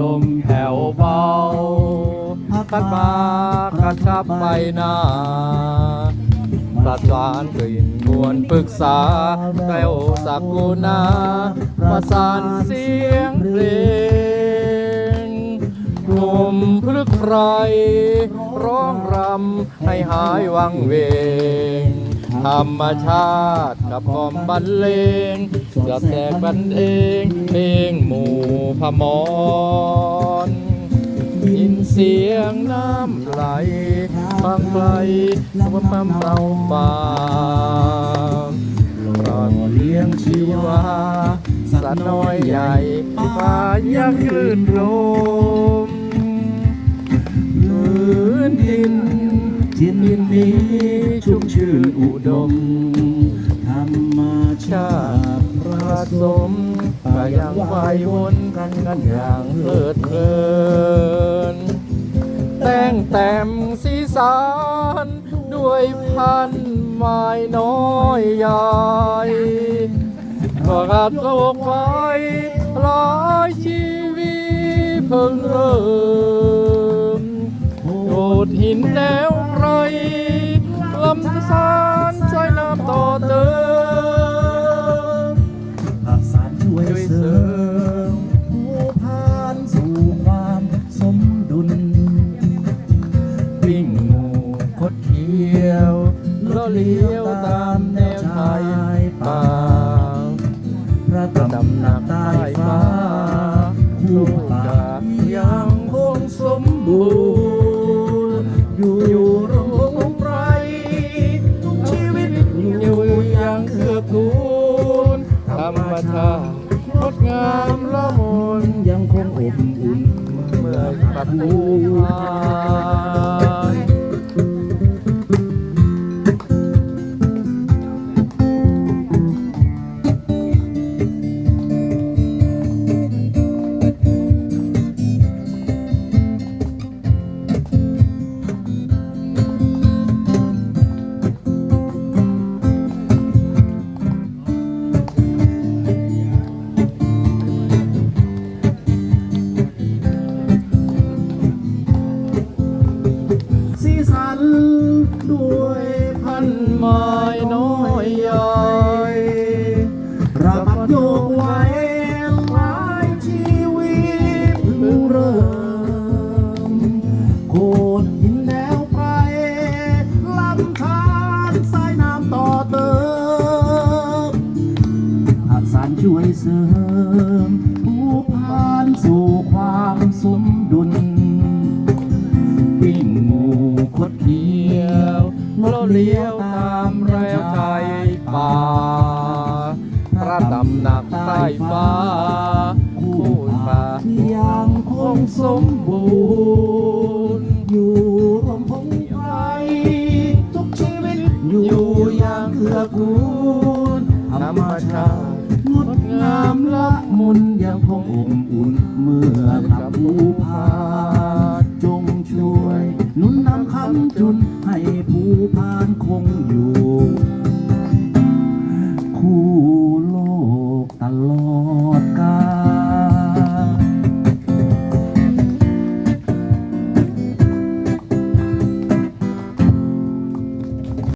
ลมแผ่วเบาพัดมากระชับใบหน้าประจานกลิ่นมวลปรึกษาแววสักกูนาประสานเสียงเพลงกลุ่มพลึกใครร้องรำให้หายวังเวง ธรรมชาติกับกอมบรรเลงจะแตกบันเอง มู่พมรยินเสียงน้ำไหลฟังไกลว่าปั๊มเราป่าเราเลี้ยงชีวาสัตว์น้อยใหญ่พายักลื่นลมพื้นดินทินนี้ชุ่มชื่นอุดมธรรมชาติติผสม ก็ยังไหววนกันกันอย่างเลิดเพลิน แต่งแต่มสีสันด้วยพันไม้น้อยใหญ่ก็กระโตกไว้หลายชีวิตเพิ่งเริ่มโดดหินแนวไรลำสานใช้น้ำต่อเติม ดเคี้ยวล้วเลี้ยวตามแนวชายป่าพระตำหนักใต้ฟ้าผู้ป่ายังคงสมบูรณ์อยู่อยู่ร่มไพรชีวิตอยู่อย่างเกื้อกูลธรรมชาติงดงามละมุนยังคงอบอุ่นเมื่อปัดตู นไม้น้อยใหญ่ระบัดโยกไว้หลายชีวิตเพิ่งเริ่มโคดหินแนวไพรลำธารสายน้ำต่อเติมอาสารช่วยเสริม ลี้ยวตามแรวชายป่า พระตำหนักใต้ฟ้าผู้ป่าที่ยังคงสมบูรณ์อยู่ร่วมพงไพรทุกชีวิตอยู่อย่างเกื้อกูลธรรมชาติงดงามละมุนยังคงอบอุ่นเมื่อกับผู้พาจงช่วย นุนนำคำจุนให้ผู้พาน งอยู่